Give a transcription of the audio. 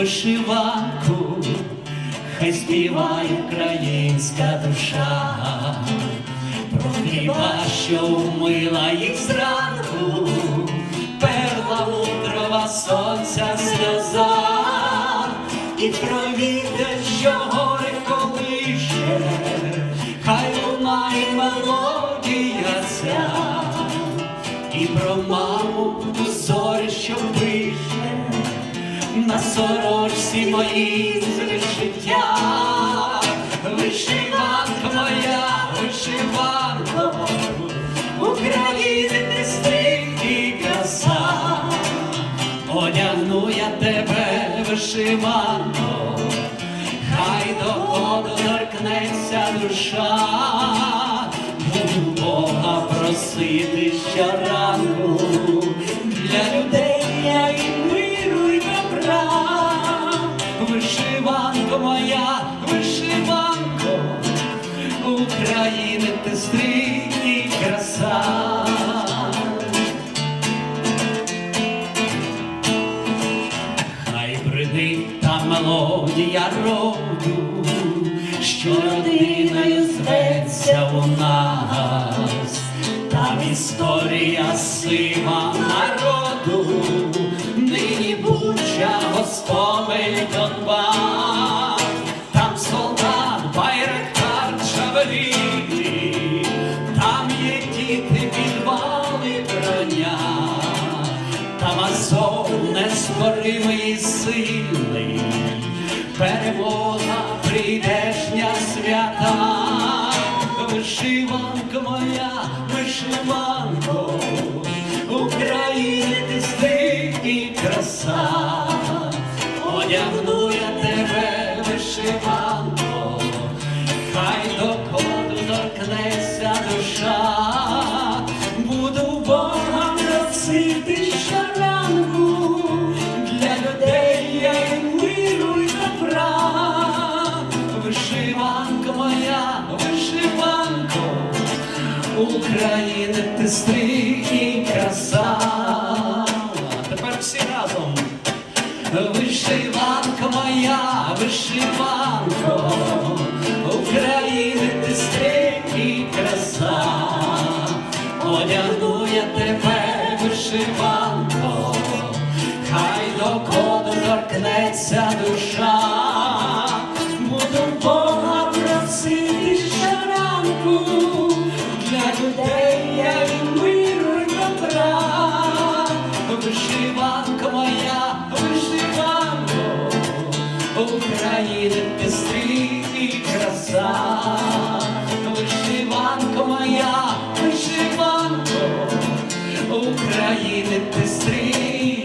вишиванку, хай співає українська душа, про хліба, що умила їх зранку, перла мудрого сонця сльоза, і про вітер, що горе колише, хай лунає мелодія ця, і про маму на сорочці моїй життя. Вишиванка моя, вишиванка, України ти стиль і краса, одягну я тебе вишиванко, хай до ходу торкнеться душа, моя, вишиванко, України ти стрій краса. Хай бринить та мелодія роду, що родиною зветься у нас, там історія сива народу, нині буча Гостомель броня. Там Азов нескоримий і сильний, перемога прийдешня свята, вишиванка моя, вишиванко, України ти і краса, одягну я тебе вишиванко, України ти стрій і краса. Тепер всі разом. Вишиванка моя, вишиванко, України ти стрій України пестрі і краса. Вишиванка моя, вишиванко, України ти стрій